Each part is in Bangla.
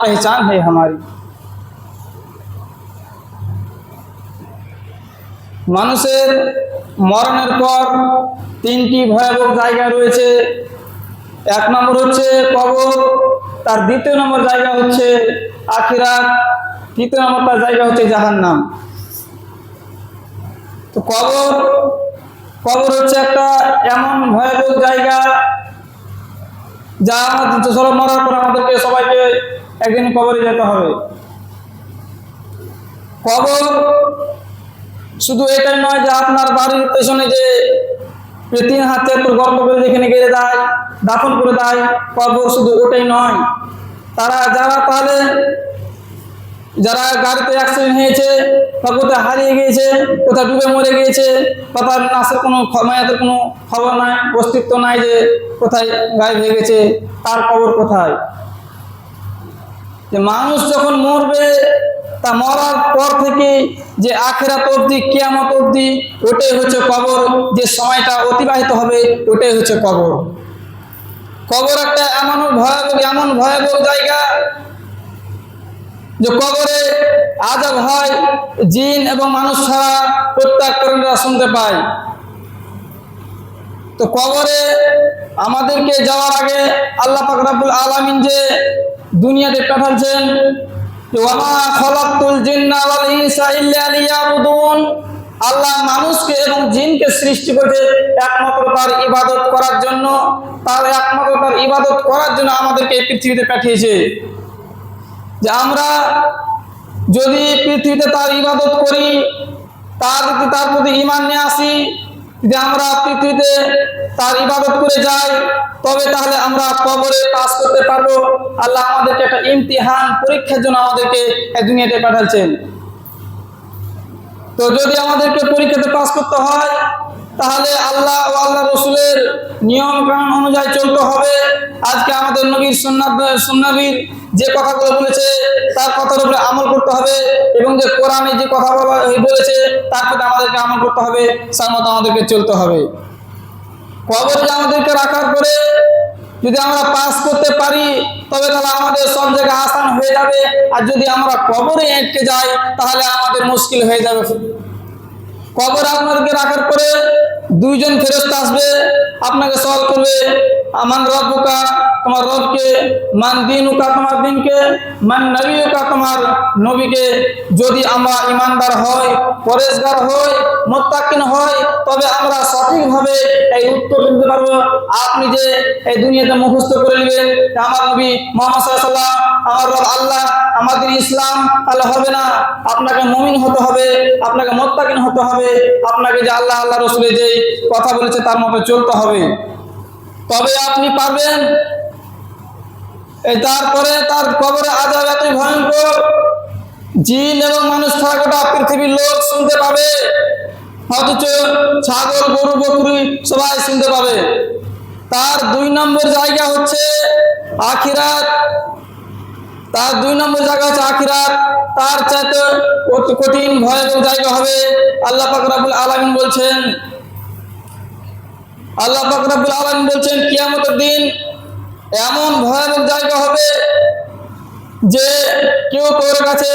पहचान है हमारी মানুষের মরণের পর তিনটি ভয়াবহ জায়গা রয়েছে এক নম্বর হচ্ছে কবর তার দ্বিতীয় নম্বর জায়গা হচ্ছে আখিরাত তৃতীয় নম্বর তার জায়গা হচ্ছে জাহান্নাম তো কবর কবর হচ্ছে একটা এমন ভয়াবহ জায়গা যা আমাদের সব মরার পর আমাদেরকে সবাইকে একদিন কবরে যেতে হবে। কবর শুধু এটাই নয় যে আপনার বাড়ির পেছনে যে তিন হাত চার গর্ব করে যেখানে গেড়ে দেয়, দাফন করে দেয়, কবর শুধু ওটাই নয়। তারা যারা তাহলে যারা গাড়িতে অ্যাক্সিডেন্ট হয়েছে বা কোথায় হারিয়ে গিয়েছে কোথায় ডুবে মরে গিয়েছে বা তার নাশের কোনো মায়াতের কোনো খবর নাই, অস্তিত্ব নাই যে কোথায় গায়ে হয়ে গেছে, তার কবর কোথায়? যে মানুষ যখন মরবে, তা মরার পর থেকে যে আখেরাত অবধি, কেয়ামত অবধি, ওটাই হচ্ছে কবর। যে সময়টা অতিবাহিত হবে, ওটাই হচ্ছে কবর। কবর একটা এমন ভয়াবহ এমন ভয়াবহ জায়গা যে কবরে আজব হয়, জিন এবং মানুষ ছাড়া প্রত্যেক প্রাণীরা শুনতে পায়। তো কবরে আমাদেরকে যাওয়ার আগে আল্লাহ পাক আলামিন যে দুনিয়াতে পাঠাচ্ছেন আল্লাহ মানুষকে এবং জিনকে সৃষ্টি করেছে একমাত্র তার ইবাদত করার জন্য। তার একমাত্র তার ইবাদত করার জন্য আমাদেরকে এই পৃথিবীতে পাঠিয়েছে। যে আমরা যদি পৃথিবীতে তার ইবাদত করি, তার তার প্রতি ইমান নিয়ে আসি যদি আমরা পৃথিবীতে তার ইবাদত করে যাই, তবে তাহলে আমরা কবরে পাস করতে পারব। আল্লাহ আমাদেরকে একটা ইমতিহান পরীক্ষার জন্য আমাদেরকে এই দুনিয়াতে পাঠাচ্ছেন তো যদি আমাদেরকে পরীক্ষাতে পাস করতে হয় তাহলে আল্লাহ ও আল্লাহ রসুলের নিয়ম কানুন অনুযায়ী চলতে হবে। আজকে আমাদের নবীর সুন্নাত, সুন্নাবীর যে কথাগুলো বলেছে, তার কথার উপরে আমল করতে হবে এবং যে কোরআনে যে কথা বলা বলেছে, তার প্রতি আমাদেরকে আমল করতে হবে, তার মতো আমাদেরকে চলতে হবে। কবরে যে আমাদেরকে রাখার পরে যদি আমরা পাস করতে পারি, তবে তাহলে আমাদের সব জায়গায় আসান হয়ে যাবে। আর যদি আমরা কবরে আটকে যাই, তাহলে আমাদের মুশকিল হয়ে যাবে। কবর আপনাদেরকে রাখার পরে দুইজন ফেরস্ত আসবে, আপনাকে সওয়াল করবে আমান রব্বুকা তোমার রবকে, মান দিনুকা তোমার দিনকে, মান নবীকা তোমার নবীকে, যদি আমরা ইমানদার হয় পরেশগার হয় মোত্তাকিন হয় তবে আমরা সঠিকভাবে এই উত্তর দিতে পারব। আপনি যে এই দুনিয়াতে মুখস্থ করে নেবেন, আমার নবী মোহাম্মদ সাল্লাল্লাহু আমার রব আল্লাহ, আমাদের ইসলাম তাহলে হবে না। আপনাকে মমিন হতে হবে, আপনাকে মোত্তাকিন হতে হবে আপনাকে যে আল্লাহ আল্লাহ রসুলের যে কথা বলেছে তার মতো চলতে হবে। তবে আপনি পারবেন। তারপরে তার কবরে আজাব এতই ভয়ঙ্কর। জিন এবং মানুষ ছাড়া পৃথিবীর লোক শুনতে পাবে। অথচ ছাগল, গরু, বকরি সবাই শুনতে পাবে। তার দুই নম্বর জায়গা হচ্ছে আখিরাত। তার দুই নম্বর জায়গা হচ্ছে আখিরাত। তার চাইতে অতি কঠিন ভয়াবহ জায়গা হবে। আল্লাহ পাক রাব্বুল আলামিন বলছেন, আল্লাহ পাক রাব্বুল আলামিন বলছেন, কিয়ামতের দিন এমন ভয়ানক জায়গা হবে যে কেউ তোর কাছে,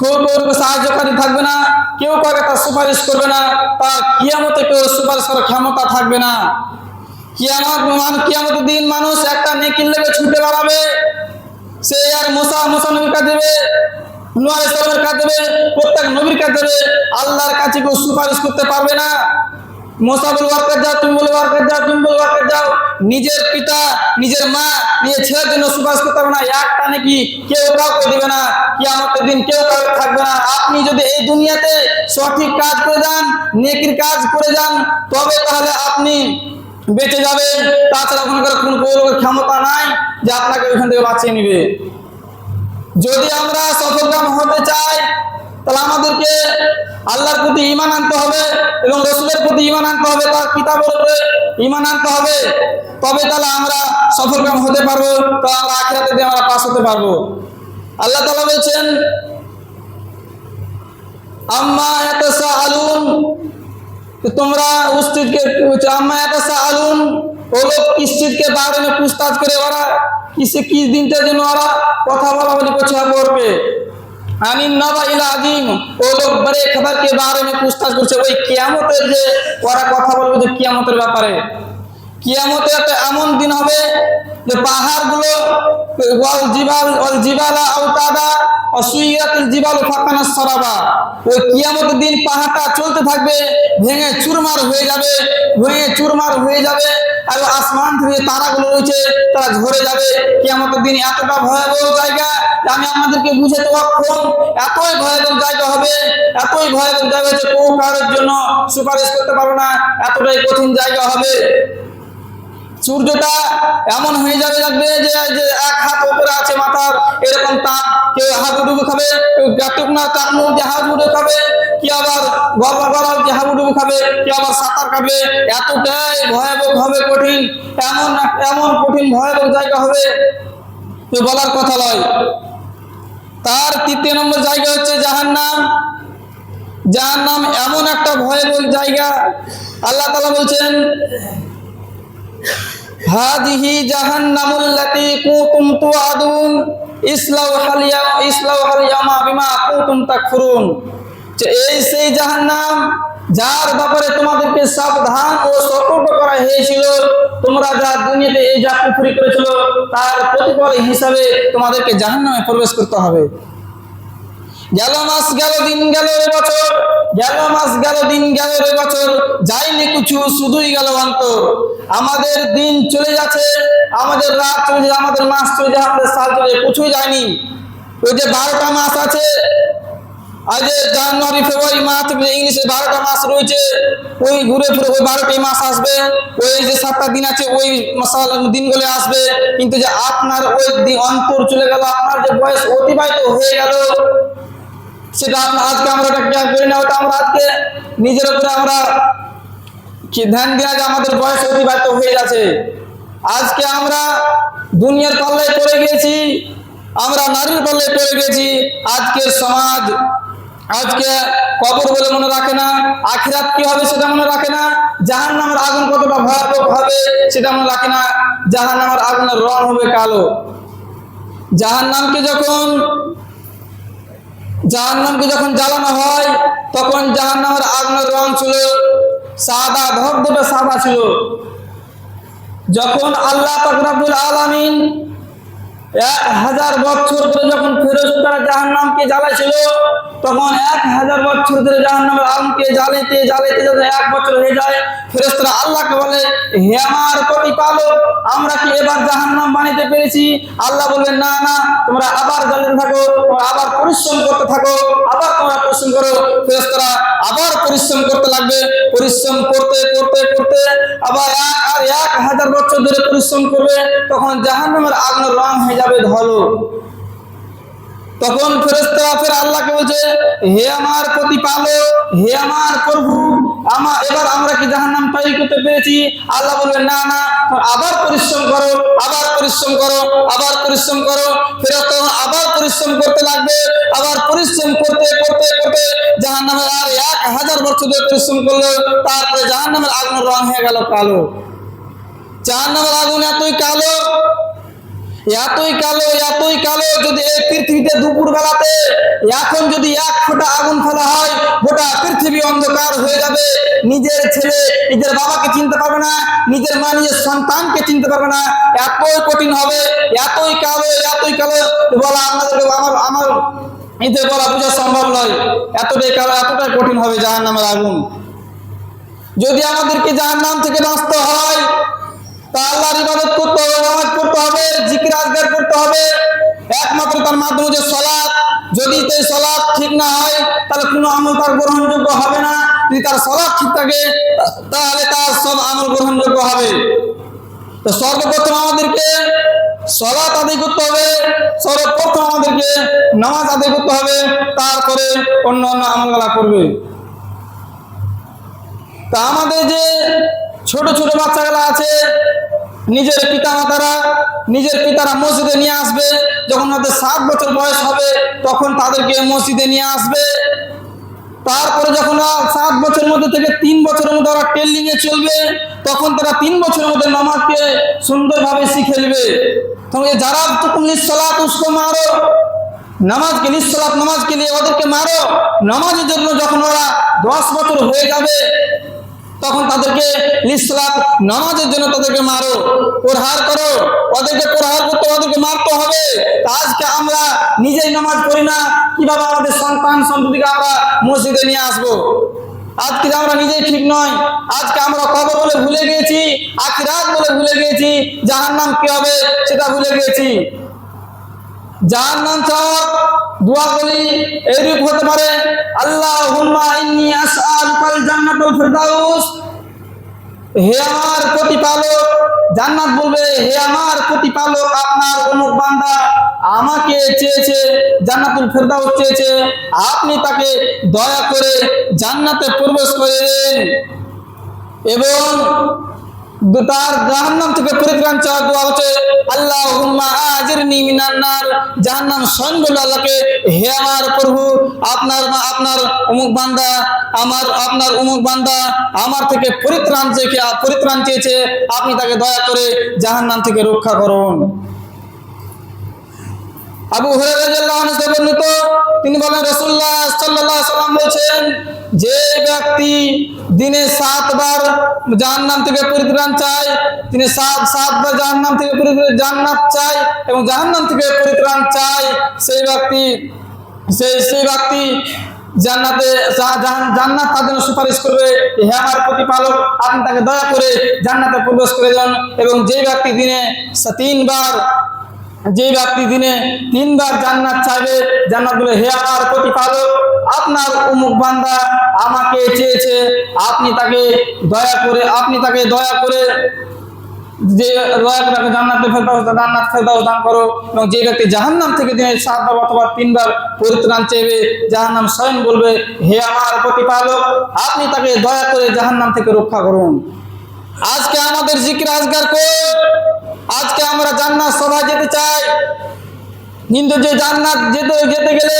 কেউ তোর সাহায্যকারী থাকবে না, কেউ কাউকে তার সুপারিশ করবে না তার কিয়ামতে কেউ সুপারিশ করার ক্ষমতা থাকবে না। কিয়ামত কিয়ামতের দিন মানুষ একটা নেকির লেগে ছুটে বেড়াবে। সে আর মোসা মোসা নবীর কাছে দেবে নুয়ার ইসলামের দেবে, প্রত্যেক নবীর কাছে দেবে, আল্লাহর কাছে কেউ সুপারিশ করতে পারবে না। মোসা বলে ওয়ার্কার যাও। তুমি বলে ওয়ার্কার যাও। তুমি বলে ওয়ার্কার যাও। নিজের পিতা, নিজের মা, নিজের ছেলের জন্য সুপারিশ করতে পারবে না। একটা নাকি কেউ কাউকে দিবে না? কি আমাদের দিন কেউ কাউকে থাকবে না। আপনি যদি এই দুনিয়াতে সঠিক কাজ করে যান, নেকির কাজ করে যান, তবে তাহলে আপনি বেঁচে যাবেন তাছাড়া ওখানকার কোন গৌরবের ক্ষমতা নাই যে আপনাকে ওইখান থেকে বাঁচিয়ে নিবে। যদি আমরা সফলকাম হতে চাই, তাহলে আমাদেরকে আল্লাহর প্রতি ইমান আনতে হবে এবং রসুলের প্রতি ইমান আনতে হবে, তার কিতাবের উপরে ইমান আনতে হবে। তবে তাহলে আমরা সফলকাম হতে পারব, তো আমরা আখিরাতে দিয়ে আমরা পাশ হতে পারব। আল্লাহ তালা বলছেন, আম্মা ইয়াতাসাআলুন তো তোমরা উস্তিদকে আম্মা ইয়াতাসাআলুন ও লোক किस चीज के बारे में पूछताछ करे ওরা কিসে কি দিনটার জন্য ওরা কথা বলা বলি করছে খবর পে আমিন নবা ইলা আজিম ও লোক বড়ে খবর के बारे में पूछताछ করছে ওই কিয়ামতের যে ওরা কথা বলবে যে কিয়ামতের ব্যাপারে কিয়ামতে একটা এমন দিন হবে যে পাহাড়গুলো, ওয়াল জিবাল, ওয়াল জিবালা আওতাদা ওই দিন পাহাড়টা চলতে থাকবে, ভেঙে চুরমার হয়ে যাবে চুরমার হয়ে যাবে, আর আসমান তারাগুলো রয়েছে ঝরে যাবে। দিন এতটা ভয়াবহ জায়গা আমি বুঝাতে অক্ষম, এতই ভয়াবহ জায়গা হবে, এতই ভয়াবহ জায়গা যে কেউ কারোর জন্য সুপারিশ করতে পারবে না, এতটাই কঠিন জায়গা হবে। সূর্যটা এমন হয়ে যাবে লাগবে যে এক হাত উপরে আছে মাথার, এরকম তাপ, কেউ হাবুডুবু খাবে, কেউ গাটুক না মুখ যে হাত হাবুডুবু খাবে, কি আবার গল্প গরম যে হাত হাবুডুবু খাবে, কি আবার সাঁতার কাটবে, এতটাই ভয়াবহ হবে কঠিন, এমন এমন কঠিন ভয়াবহ জায়গা হবে যে বলার কথা নয়। তার তৃতীয় নম্বর জায়গা হচ্ছে জাহান্নাম। জাহান্নাম এমন একটা ভয়াবহ জায়গা, আল্লাহ তাআলা বলছেন হাদিহি জাহান্নামুল্লাতি কুতুম তুআদুন ইসলাউহাল ইয়াম ইসলাউহাল ইয়ামা বিমা কুতুম তাকফুরুন। এই সেই জাহান্নাম, যার ব্যাপারে তোমাদেরকে সাবধান ও সতর্ক করা হয়েছিল, তোমরা যা দুনিয়াতে এই যা কুফরি করেছিল, তার প্রতিফল হিসাবে তোমাদেরকে জাহান্নামে প্রবেশ করতে হবে। গেল মাস, গেল দিন, গেল রে বছর। গেল মাস, গেল দিন, গেল রে বছর। যায়নি কিছু, শুধুই গেল অন্তর। আমাদের দিন চলে যাচ্ছে, আমাদের রাত চলে যায় আমাদের মাস চলে যায় আমাদের সাল চলে যায় কিছুই যায়নি। ওই যে বারোটা মাস আছে, আজ জানুয়ারি, ফেব্রুয়ারি, মার্চ ইংলিশে বারোটা মাস রয়েছে। ওই ঘুরে ফিরে ওই বারোটাই মাস আসবে। ওই যে সাতটা দিন আছে, ওই মাসাল দিনগুলো আসবে। কিন্তু যে আপনার ওই দিন অন্তর চলে গেল, আপনার যে বয়স অতিবাহিত হয়ে গেল সেটা আজকে আমরা ওটা জ্ঞান করি না, ওটা আমরা আজকে নিজের উপরে আমরা কি ধ্যান দেওয়া যে আমাদের বয়স অতিবাহিত হয়ে গেছে আজকে আমরা দুনিয়ার পাল্লায় পড়ে গিয়েছি, আমরা নারীর পাল্লায় পড়ে গেছি আজকের সমাজ আজকে কবর বলে মনে রাখে না, আখিরাত কি হবে সেটা মনে রাখে না জাহান নামের আগুন কতটা ভয়াবহ হবে সেটা মনে রাখে না জাহান নামের আগুনের রং হবে কালো। জাহান নামকে যখন জাহান্নামকে যখন জ্বালানো হয়, তখন জাহান্নামের আগুনের রং ছিল সাদা, ধবধবে সাদা ছিল। যখন আল্লাহ তকরাবুল আলামিন এক হাজার বছর ধরে যখন ফেরস্তারা জাহান্নামকে জ্বালাইছিল, তখন এক হাজার বছর ধরে জাহান্নামের আগুনকে জ্বালাইতে জ্বালাইতে যখন এক বছর হয়ে যায়। ফেরস্তারা আল্লাহকে বলে, হে আমার প্রতিপালক, আমরা কি এবার জাহান্নাম বানাইতে পেরেছি? আল্লাহ বললেন, না না, তোমরা আবার জ্বালাতে থাকো, তোমরা আবার পরিশ্রম করতে থাকো, আবার তোমরা পরিশ্রম করো। ফেরস্তারা আবার পরিশ্রম করতে লাগবে, পরিশ্রম করতে করতে করতে আবার এক আর এক হাজার বছর ধরে পরিশ্রম করবে, তখন জাহান্নামের আগুনের রং হয়ে যাবে ধলো। তখন ফেরেশতারা ফের আল্লাহকে বলছে, হে আমার প্রতিপালক, হে আমার প্রভু আমার এবার আমরা কি জাহান নাম তৈরি করতে পেরেছি? আল্লাহ বলবেন না না, আবার পরিশ্রম করো, আবার পরিশ্রম করো, আবার পরিশ্রম করো। ফেরত আবার পরিশ্রম করতে লাগবে, আবার পরিশ্রম করতে করতে করতে। জাহান্নামের আর এক হাজার বছর ধরে পরিশ্রম করল, তারপরে জাহান্নামের আগুন রং হয়ে গেল কালো। জাহান্নামের আগুন এতই কালো এতই কালো এতই কালো যদি এই পৃথিবীতে দুপুর বেলাতে এখন যদি এক ফোঁটা আগুন ফেলা হয়, গোটা পৃথিবী অন্ধকার হয়ে যাবে। নিজের ছেলে, নিজের বাবাকে চিনতে পারবে না, নিজের মা, নিজের সন্তানকে চিনতে পারবে না। এতই কঠিন হবে, এতই কালো এতই কালো বলা আপনাদেরকে আমার আমার এতে বলা বোঝা সম্ভব নয়। এতটাই কালো, এতটাই কঠিন হবে জাহান নামের আগুন। যদি আমাদেরকে জাহান নাম থেকে বাঁচতে হয়, তা আল্লাহর ইবাদত করতে হবে। হবে আজগার করতে হবে। একমাত্র তার মাধ্যমে যে সলাৎ। যদি সেই সলাৎ ঠিক না হয়, তাহলে কোনো আমল তার গ্রহণযোগ্য হবে না। যদি তার সলাৎ ঠিক থাকে, তাহলে তার সব আমল গ্রহণযোগ্য হবে। তো সর্বপ্রথম আমাদেরকে সলাৎ আদায় করতে হবে। সর্বপ্রথম আমাদেরকে নামাজ আদায় করতে হবে। তারপরে অন্য অন্য আমলগুলা করবে। তা আমাদের যে ছোট ছোট বাচ্চাগুলো আছে নিজের পিতা মাতারা নিজের পিতারা মসজিদে নিয়ে আসবে, যখন ওদের সাত বছর বয়স হবে, তখন তাদেরকে মসজিদে নিয়ে আসবে। তারপরে যখন সাত বছরের মধ্যে থেকে তিন বছরের মধ্যে ওরা এ চলবে, তখন তারা তিন বছরের মধ্যে নামাজকে সুন্দরভাবে শিখে নেবে। তখন যারা তুকুম নিঃসলাত উস্কো মারো, নামাজকে নিঃসলাত নামাজকে নিয়ে ওদেরকে মারো, নামাজের জন্য যখন ওরা দশ বছর হয়ে যাবে তখন তাদেরকে নিঃসলাত নামাজের জন্য তাদেরকে মারো, প্রহার করো, ওদেরকে প্রহার করতে ওদেরকে মারতে হবে। আজকে আমরা নিজেই নামাজ পড়ি না, কীভাবে আমাদের সন্তান সন্ততিকে আমরা মসজিদে নিয়ে আসব? আজকে আমরা নিজেই ঠিক নয়, আজকে আমরা কবর বলে ভুলে গিয়েছি, আখিরাত বলে ভুলে গিয়েছি জাহার নাম কি হবে সেটা ভুলে গিয়েছি। যার নাম চাওয়ার দোয়া করি, এইরূপ হতে পারে আল্লাহ ইন্নি আসআলুকাল জান্নাতুল ফিরদাউস। হে আমার প্রতিপালক, জান্নাত বলবে, হে আমার প্রতিপালক, আপনার অমুক বান্দা আমাকে চেয়েছে, জান্নাতুল ফেরদাউস চেয়েছে, আপনি তাকে দয়া করে জান্নাতে প্রবেশ করে এবং তার জাহান্নাম থেকে পরিত্রাণ চাওয়ার দোয়া হচ্ছে আল্লাহ আজিরনি মিনান নার। জাহান্নাম স্বয়ং বলল আল্লাহকে, হে আমার প্রভু, আপনার আপনার অমুক বান্দা, আমার, আপনার অমুক বান্দা আমার থেকে পরিত্রাণ চেয়ে পরিত্রাণ চেয়েছে, আপনি তাকে দয়া করে জাহান্নাম থেকে রক্ষা করুন। আবু হুরায়রা বর্ণিত, তিনি বলেন, রাসূলুল্লাহ সাল্লাল্লাহু আলাইহি সাল্লাম বলেছেন, যে ব্যক্তি দিনে সাতবার জাহান্নাম থেকে পরিত্রাণ চায় তিনি সাত, সাতবার জাহান্নাম থেকে জান্নাত চায় এবং জাহান্নাম থেকে পরিত্রাণ চায়, সেই ব্যক্তি, সেই সেই ব্যক্তি জান্নাতে জান্নাত তার জন্য সুপারিশ করবে হে আমার প্রতিপালক, আপনি তাকে দয়া করে জান্নাতে প্রবেশ করে যান এবং যে ব্যক্তি দিনে তিনবার যে ব্যক্তি দিনে তিনবার জান্নাত চাইবে জান্নাত বলে হে আমার প্রতিপালক, আপনার উমুক বান্দা আমাকে চেয়েছে, আপনি তাকে দয়া করে, আপনি তাকে দয়া করে যে দয়া করে তাকে জান্নাতে ফেরদাউস জান্নাত ফেরদাউস দান করো। এবং যে ব্যক্তি জাহান্নাম থেকে দিনে সাতবার অথবা তিনবার পরিত্রাণ চাইবে, জাহান্নাম স্বয়ং বলবে, হে আমার প্রতিপালক, আপনি তাকে দয়া করে জাহান্নাম থেকে রক্ষা করুন। আজকে আমাদের জিকির আজগার করে আজকে আমরা জান্নাত সভা যেতে চাই। কিন্তু যে জান্নাত যেতে যেতে গেলে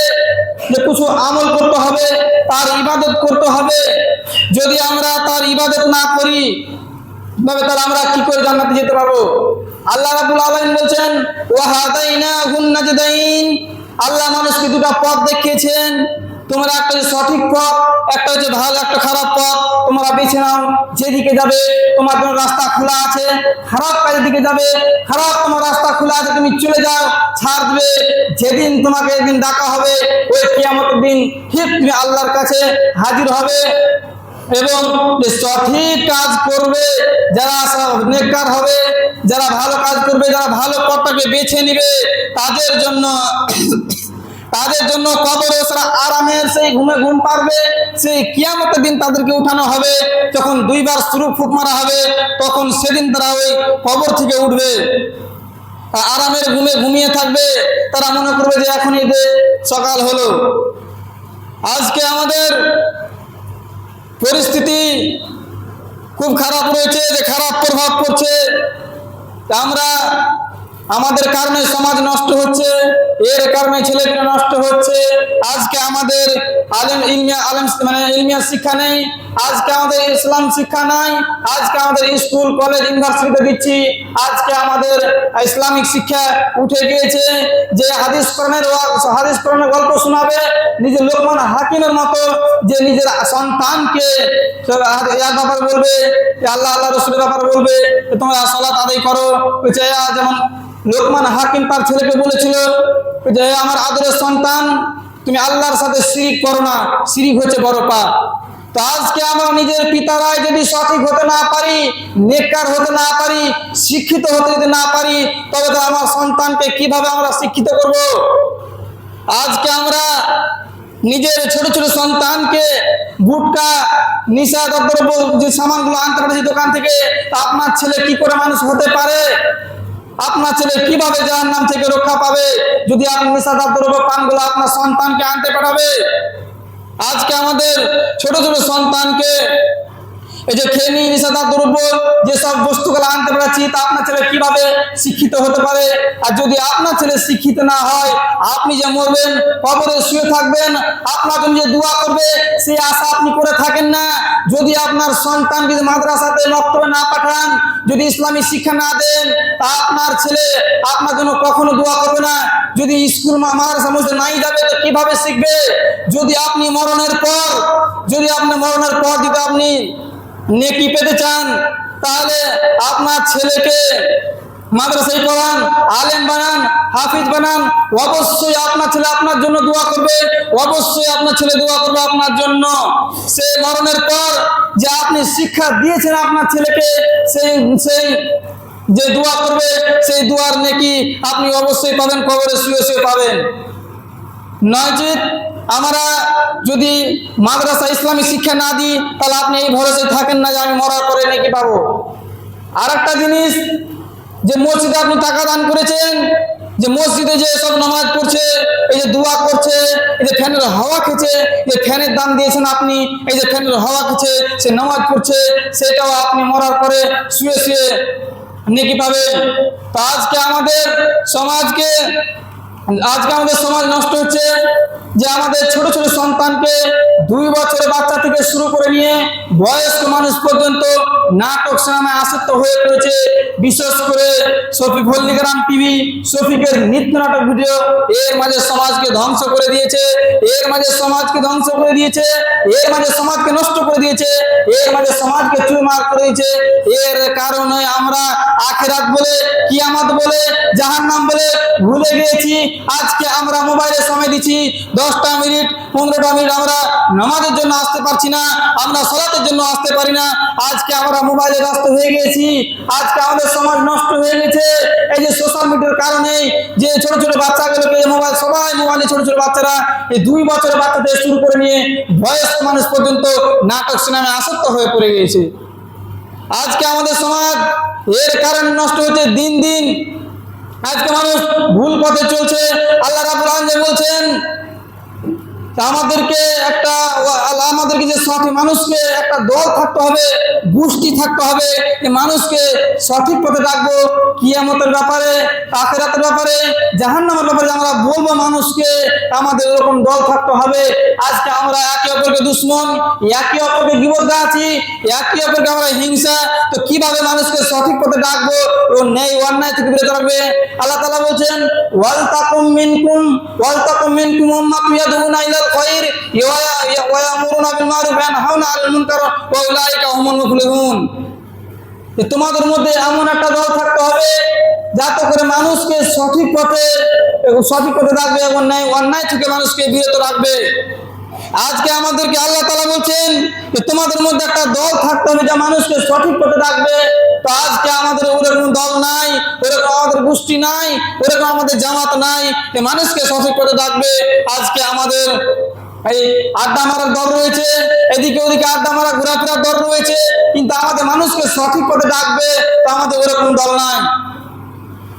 যে কিছু আমল করতে হবে, তার ইবাদত করতে হবে। যদি আমরা তার ইবাদত না করি, তবে তাহলে আমরা কি করে জান্নাতে যেতে পারব? আল্লাহ রাব্বুল আলামিন বলছেন ওয়াহাদাইনা হুন্নাজদাইন আল্লাহ মানুষকে দুটা পথ দেখিয়েছেন। তোমরা একটা সঠিক পথ, একটা হচ্ছে ভালো, একটা খারাপ পথ, তোমরা বেছে নাও, যেদিকে যাবে তোমার জন্য রাস্তা খোলা আছে, খারাপ কাজের দিকে যাবে, খারাপ তোমার রাস্তা খোলা আছে, তুমি চলে যাও, ছাড় দেবে, যেদিন তোমাকে একদিন ডাকা হবে, ওই কিয়ামতের দিন ঠিক তুমি আল্লাহর কাছে হাজির হবে এবং সঠিক কাজ করবে, যারা নেককার হবে, যারা ভালো কাজ করবে, যারা ভালো পথটাকে বেছে নিবে, তাদের জন্য তাদের জন্য কবরে আরামের সেই ঘুমে ঘুম পারবে, সেই কিয়ামতের দিন তাদেরকে উঠানো হবে। যখন দুইবার শুরু ফুক মারা হবে, তখন সেদিন তারা ওই কবর থেকে উঠবে। আরামের ঘুমে ঘুমিয়ে থাকবে। তারা মনে করবে যে এখনই যে সকাল হলো। আজকে আমাদের পরিস্থিতি খুব খারাপ রয়েছে, যে খারাপ প্রভাব পড়ছে। আমরা আমাদের কারণে সমাজ নষ্ট হচ্ছে, এর কারণে ছেলেমেয়েরা নষ্ট হচ্ছে। আজকে আমাদের আলেম, ইলমিয়া আলেম মানে ইলমিয়া শিক্ষা নেই, আজকে আমাদের ইসলাম শিক্ষা নাই, আজকে আমাদের স্কুল, কলেজ, ইউনিভার্সিটিতে দিচ্ছি, আজকে আমাদের ইসলামিক শিক্ষা উঠে গিয়েছে, যে হাদিস কোরআনের হাদিস কোরআনের গল্প শোনাবে, নিজের লোকমান হাকিমের মতো, যে নিজের সন্তানকে ইয়ার ব্যাপারে বলবে আল্লাহ আল্লাহ রসুলের ব্যাপারে বলবে তোমরা সলাত আদায় করো যেমন লোকমান হাকিম তার ছেলেকে বলেছিল যে, "এ আমার আদরের সন্তান, তুমি আল্লাহর সাথে শিরিক করো না, শিরিক হচ্ছে বড় পাপ। তো আজকে আমরা নিজের পিতারায় যদি সঠিক হতে না পারি, নেককার হতে না পারি, শিক্ষিত হতে যদি না পারি, তবে তো আমার সন্তানকে কীভাবে আমরা শিক্ষিত করব? আজকে আমরা নিজের ছোট ছোট সন্তানকে গুটকা, নিশা দ্রব্য যে সামানগুলো আনতে পারে দোকান থেকে আপনার ছেলে কি করে মানুষ হতে পারে? আপনার ছেলে কীভাবে যার নাম থেকে রক্ষা পাবে? যদি আপনি নেশাদার দ্রব্য পানগুলো আপনার সন্তানকে আনতে পাঠাবে? আজকে আমাদের ছোট ছোট সন্তানকে এই যে খেনি নিষেধার দ্রব্য যেসব বস্তুগুলো আনতে পারছি, তা আপনার ছেলে কীভাবে শিক্ষিত হতে পারে? আর যদি আপনার ছেলে শিক্ষিত না হয়, আপনি যে মরবেন, কবরে শুয়ে থাকবেন, আপনার জন্য যে দোয়া করবে সেই আশা আপনি করে থাকেন না। যদি আপনার সন্তান যদি মাদ্রাসাতে মক্তবে না পাঠান, যদি ইসলামী শিক্ষা না দেন, তা আপনার ছেলে আপনার জন্য কখনো দোয়া করবে না। যদি স্কুল মাদ্রাসা মধ্যে নাই যাবে, তো কীভাবে শিখবে? যদি আপনি মরণের পর, যদি আপনি মরণের পর যদি আপনি নেকি পেতে চান, তাহলে আপনার ছেলেকে মাদ্রাসায় পড়ান, আলেম বানান, হাফিজ বানান। অবশ্যই আপনার ছেলে আপনার জন্য দোয়া করবে, অবশ্যই আপনার ছেলে দোয়া করবে আপনার জন্য। সে মরণের পর যে আপনি শিক্ষা দিয়েছেন আপনার ছেলেকে, সেই সেই যে দোয়া করবে, সেই দোয়ার নেকি আপনি অবশ্যই পাবেন, কবরে শুয়ে শুয়ে পাবেন। নয়জিৎ আমরা যদি মাদ্রাসা ইসলামী শিক্ষা না দিই, তাহলে আপনি এই ভরসায় থাকেন না যে আমি মরার পরে নাকি পাবো। আর একটা জিনিস, যে মসজিদে আপনি টাকা দান করেছেন, যে মসজিদে যে সব নামাজ পড়ছে, এই যে দোয়া করছে, এই যে ফ্যানের হাওয়া খেছে যে ফ্যানের দাম দিয়েছেন আপনি, এই যে ফ্যানের হাওয়া খেছে সে নামাজ পড়ছে, সেটাও আপনি মরার পরে শুয়ে শুয়ে নেকি পাবেন। তো আজকে আমাদের সমাজকে আজকে আমাদের সমাজ নষ্ট হচ্ছে যে আমাদের ছোট ছোট সন্তানকে দুই বছরের বাচ্চা থেকে শুরু করে নিয়ে বয়স্ক মানুষ পর্যন্ত নাটক সিনেমায় আসক্ত হয়ে পড়েছে। বিশেষ করে শফিক হলদিগ্রাম টিভি, শফিকের নৃত্য নাটক ভিডিও এর মাঝে সমাজকে ধ্বংস করে দিয়েছে, এর মাঝে সমাজকে ধ্বংস করে দিয়েছে, এর মাঝে সমাজকে নষ্ট করে দিয়েছে, এর মাঝে সমাজকে চুরমার করে দিয়েছে। এর কারণে আমরা আখেরাত বলে, কিয়ামত বলে, জাহান্নাম বলে ভুলে গিয়েছি। আজকে আমরা মোবাইলে সময় দিচ্ছি। দশটা মিনিট, পনেরোটা মিনিট আমরা নামাজের জন্য আসতে পারছি না, আমরা সলাতের জন্য আসতে পারি না। আজকে আমরা মোবাইলে ব্যস্ত হয়ে গেছি। আজকে আমাদের সমাজ নষ্ট হয়ে গেছে। এই যে সোশ্যাল মিডিয়ার কারণে যে ছোট ছোট বাচ্চাগুলোকে মোবাইল, সবাই মোবাইলে ছোট ছোট বাচ্চারা এই দুই বছরের বাচ্চা থেকে শুরু করে নিয়ে বয়স্ক মানুষ পর্যন্ত নাটক, সিনেমায় আসক্ত হয়ে পড়ে গিয়েছে। আজকে আমাদের সমাজ এর কারণে নষ্ট হচ্ছে দিন দিন। আজকে মানুষ ভুল পথে চলছে আল্লাহ রাবুল আলম বলছেন আমাদেরকে একটা আমাদেরকে যে সঠিক মানুষকে একটা দল থাকতে হবে, গোষ্ঠী থাকতে হবে মানুষকে সঠিক পথে রাখব কিয়ামতের ব্যাপারে, আখেরাতের ব্যাপারে, জাহান্নামের ব্যাপারে আমরা বলব মানুষকে, আমাদের এরকম দল থাকতে হবে। আজকে আমরা একে অপরকে দুশ্মন, একে অপরকে বিপদ আছি একে অপরকে আমরা হিংসা, তো কীভাবে মানুষকে সঠিক পথে ডাকবো, ও নেই অন্যায় থেকে বিরত রাখবে? আল্লাহ তালা বলছেন, ওয়াল তাকুম মিনকুম, ওয়াল তাকুম মিনকুম উম্মাতুন ইয়াদউনা ইলাল মারুফ ওয়া ইয়ানহাউনা আনিল মুনকার, ওয়া উলাইকা হুমুল মুফলিহুন। তোমাদের মধ্যে এমন একটা দল থাকতে হবে, যাতে করে মানুষকে সঠিক পথে সঠিক পথে রাখবে এবং ন্যায় অন্যায় থেকে মানুষকে বিরত রাখবে। আজকে আমাদেরকে আল্লাহ তালা বলছেন যে তোমাদের মধ্যে একটা দল থাকতে হবে যা মানুষকে সঠিক পথে রাখবে তো আজকে আমাদের ওরকম দল নাই, ওরকম আমাদের গোষ্ঠী নাই, ওরকম আমাদের জামাত নাই যে মানুষকে সঠিক পথে রাখবে আজকে আমাদের এই আড্ডা মারার দল রয়েছে, এদিকে ওদিকে আড্ডা মারা, ঘোরাফেরার দল রয়েছে, কিন্তু আমাদের মানুষকে সঠিক পথে ডাকবে, তো আমাদের ওরকম দল নাই।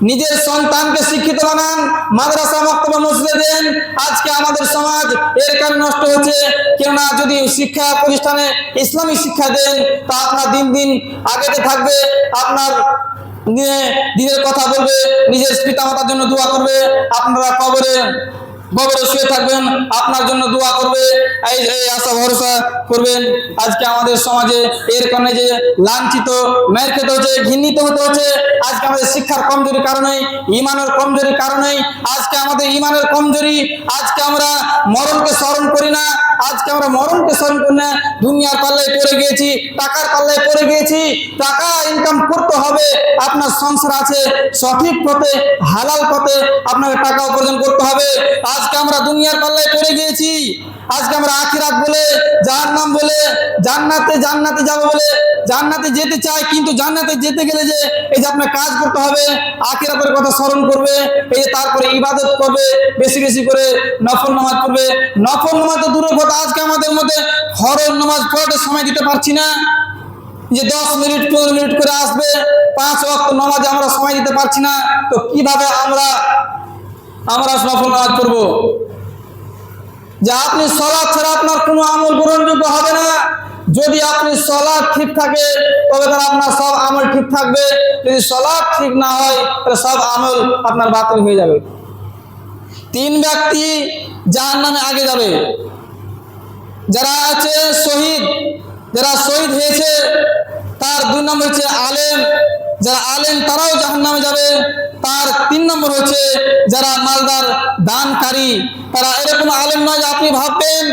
নিজের সন্তানকে শিক্ষিত বানান, মাদ্রাসা মক্তবা মসজিদে দেন। আজকে আমাদের সমাজ এর কারণে নষ্ট হচ্ছে কেননা যদি শিক্ষা প্রতিষ্ঠানে ইসলামী শিক্ষা দেন, তা আপনার দিন দিন আগেতে থাকবে, আপনার নিয়ে দিনের কথা বলবে, নিজের পিতামাতার জন্য দোয়া করবে, আপনারা কবরে কবরে শুয়ে থাকবেন, আপনার জন্য দোয়া করবে, এই আশা ভরসা করবেন। আজকে আমাদের সমাজে এর কারণে যে লাঞ্ছিত, মেয়ের খেতে হচ্ছে ঘৃণিত হতে হচ্ছে, আজকে আমাদের শিক্ষার কমজোরির কারণে, ইমানের কমজোরির কারণে, আজকে আমাদের ইমানের কমজোরি, আজকে আমরা মরণকে স্মরণ করি না, আজকে আমরা মরণকে স্মরণ করি না, দুনিয়ার পাল্লায় পড়ে গিয়েছি, টাকার পাল্লায় পড়ে গিয়েছি, টাকা ইনকাম করতে হবে, আপনার সংসার আছে সঠিক পথে, হালাল পথে আপনাকে টাকা উপার্জন করতে হবে। আজকে আমরা দুনিয়ার পাল্লায় পড়ে গিয়েছি। আজকে আমরা আখিরাত বলে, জাহান্নাম বলে, জান্নাতে জান্নাতে যাব বলে, জান্নাতে যেতে চাই, কিন্তু জান্নাতে যেতে গেলে যে এই যে আপনার কাজ করতে হবে, আখিরাতের কথা স্মরণ করবে, এই যে তারপরে ইবাদত করবে, বেশি বেশি করে নফল নামাজ পড়বে। নফল নামাজ তো দূরের কথা, আজকে আমাদের মধ্যে ফরজ নামাজ পড়তে সময় দিতে পারছি না। যে দশ মিনিট, পনেরো মিনিট করে আসবে, পাঁচ ওয়াক্ত নামাজে আমরা সময় দিতে পারছি না। তো কীভাবে আমরা আমরা সফল নামাজ পড়ব যে আপনি সলাদ ছাড়া আপনার কোনো আমল গ্রহণযোগ্য হবে না। যদি আপনি সলাদ ঠিক থাকে, তবে তাহলে আপনার সব আমল ঠিক থাকবে। যদি সলাদ ঠিক না হয়, তাহলে সব আমল আপনার বাতিল হয়ে যাবে। তিন ব্যক্তি যার নামে আগে যাবে। যারা আছে শহীদ, যারা শহীদ হয়েছে তার দুই নম্বর হচ্ছে আলেম। যারা আলেম, তারাও জাহান নামে যাবে। তার তিন নম্বর হচ্ছে যারা মালদার দানকারী, তারা এরকম আলেম নয় যে আপনি ভাববেন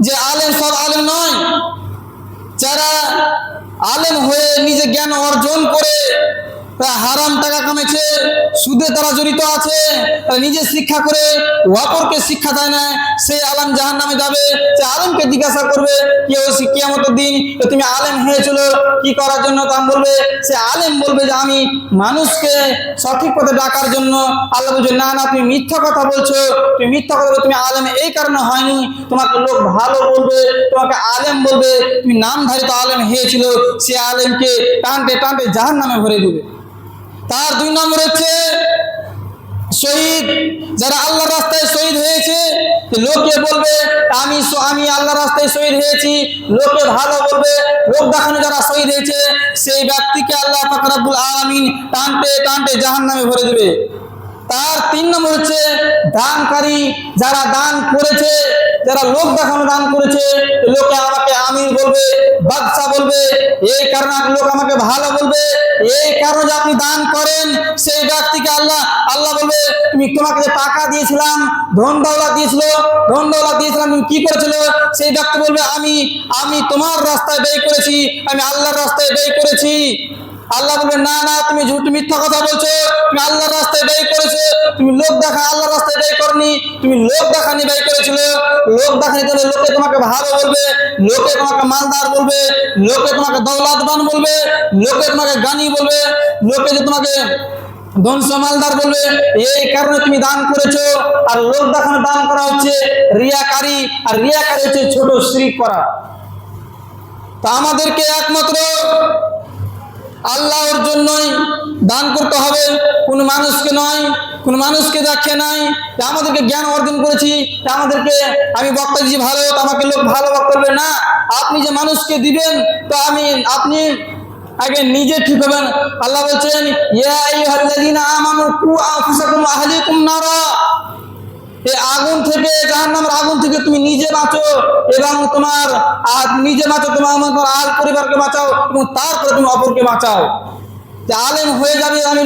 যে আলেম সব আলেম নয়। যারা আলেম হয়ে নিজে জ্ঞান অর্জন করে হারাম টাকা কামেছে, সুদে তারা জড়িত আছে, তারা নিজে শিক্ষা করে, অপরকে শিক্ষা দেয় না, সেই আলেম জাহান নামে যাবে, সে আলেমকে জিজ্ঞাসা করবে, কি হয়েছে? কিয়ামতের দিন তো তুমি আলেম হয়েছিল কি করার জন্য? তা বলবে, সে আলেম বলবে যে আমি মানুষকে সঠিক পথে ডাকার জন্য আল্লাহ বলছে, না না, তুমি মিথ্যা কথা বলছো, তুমি মিথ্যা কথা তুমি আলেম এই কারণে হয়নি, তোমাকে লোক ভালো বলবে, তোমাকে আলেম বলবে, তুমি নামধারিত আলেম হয়েছিল, সে আলেমকে টানতে টানতে জাহান নামে ভরে দেবে। তার দুই নম্বর হচ্ছে শহীদ। যারা আল্লাহ রাস্তায় শহীদ হয়েছে লোকে বলবে, আমি আমি আল্লাহ রাস্তায় শহীদ হয়েছি। লোকে ভালো বলবে, লোক দেখানো যারা শহীদ হয়েছে, সেই ব্যক্তিকে আল্লাহ ফাকরাবুল আলমিন টানতে টানতে জাহান নামে ভরে দেবে। তার তিন নম্বর হচ্ছে দানকারী, যারা দান করেছে যারা লোক দেখানো দান করেছে লোকে আমাকে আমির বলবে, বাদশা বলবে, এই কারণে লোক আমাকে ভালো বলবে, এই কারণে যে আপনি দান করেন, সেই ব্যক্তিকে আল্লাহ আল্লাহ বলবে, তুমি তোমাকে টাকা দিয়েছিলাম, ধন দৌলত দিয়েছিল, ধন দৌলত দিয়েছিলাম তুমি কি করেছিল? সেই ব্যক্তি বলবে, আমি আমি তোমার রাস্তায় ব্যয় করেছি, আমি আল্লাহর রাস্তায় ব্যয় করেছি। আল্লাহ বলবে, না না, তুমি ঝুট মিথ্যা কথা বলছো। তুমি আল্লাহর রাস্তায় ব্যয় করেছ। তুমি লোক দেখা, আল্লাহর রাস্তায় ব্যয় করনি। তুমি লোক দেখানি ব্যয় করেছিল। লোক দেখানি তাহলে লোকে তোমাকে ভালো বলবে, লোকে তোমাকে মালদার বলবে, লোকে তোমাকে দৌলাতবান বলবে, লোকে তোমাকে গানি বলবে, লোকে যে তোমাকে ধনস মালদার বলবে, এই কারণে তুমি দান করেছ। আর লোক দেখানো দান করা হচ্ছে রিয়াকারী, আর রিয়াকারী হচ্ছে ছোট শ্রিক করা। তা আমাদেরকে একমাত্র আল্লাহর জন্যই দান করতে হবে। কোনো মানুষকে নয়, কোনো মানুষকে দেখে নাই। আমাদেরকে জ্ঞান অর্জন করেছি আমাদেরকে আমি বক্তা দিয়েছি, ভালো আমাকে লোক ভালো বক্তা বলবে না, আপনি যে মানুষকে দিবেন, তো আমি, আপনি আগে নিজে ঠিক হবেন। আল্লাহ বলছেন এই আগুন থেকে, জাহান্নামের আগুন থেকে তুমি নিজে বাঁচো এবং তোমার, আর নিজে বাঁচো, তোমার তোমার আর পরিবারকে বাঁচাও এবং তারপরে তুমি অপরকে বাঁচাও। যে আলেম হয়ে যাবে আমি